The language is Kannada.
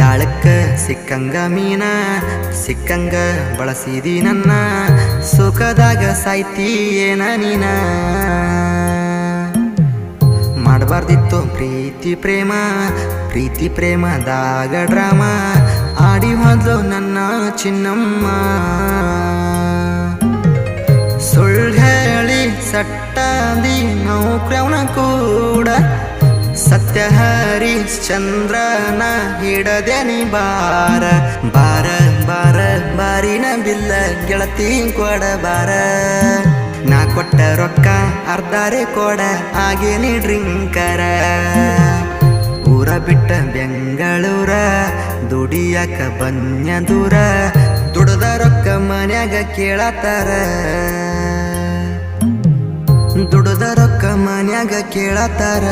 ಗಾಳಕ್ಕ ಸಿಕ್ಕಂಗ ಮೀನ, ಸಿಕ್ಕಂಗ ಬಳಸಿದಿ ನನ್ನ, ಸುಖದಾಗ ಸಾಯ್ತಿ ಏನ ನೀನ ಮಾಡಬಾರ್ದಿತ್ತು ಪ್ರೀತಿ ಪ್ರೇಮ, ಪ್ರೀತಿ ಪ್ರೇಮದಾಗ ಡ್ರಾಮ, ಆಡಿ ಹೋದ್ಲು ನನ್ನ ಚಿನ್ನಮ್ಮ. ಸುಳ್ಳು ಹೇಳಿ ಸಟ್ಟಾದಿ ನೌಕ್ರವನ ಕೂಡ ಸತ್ಯ ಹರಿಶ್ಚಂದ್ರನ ಹಿಡದೆನಿ ಬಾರ ಬಾರ ಬಾರ, ಬಾರಿನ ಬಿಲ್ಲ ಗೆಳತಿ ಕೊಡ ಬಾರ. ನಾ ಕೊಟ್ಟ ರೊಕ್ಕ ಅರ್ಧಾರೆ ಕೊಡ ಆಗೇನಿ ಡ್ರಿಂಕರ. ಊರ ಬಿಟ್ಟ ಬೆಂಗಳೂರ, ದುಡಿಯಕ ಬನ್ಯ ದೂರ ದುಡದ ರೊಕ್ಕ ಮನ್ಯಾಗ ಕೇಳತ್ತಾರ. ದುಡದ ರೊಕ್ಕ ಮನ್ಯಾಗ ಕೇಳತ್ತಾರ.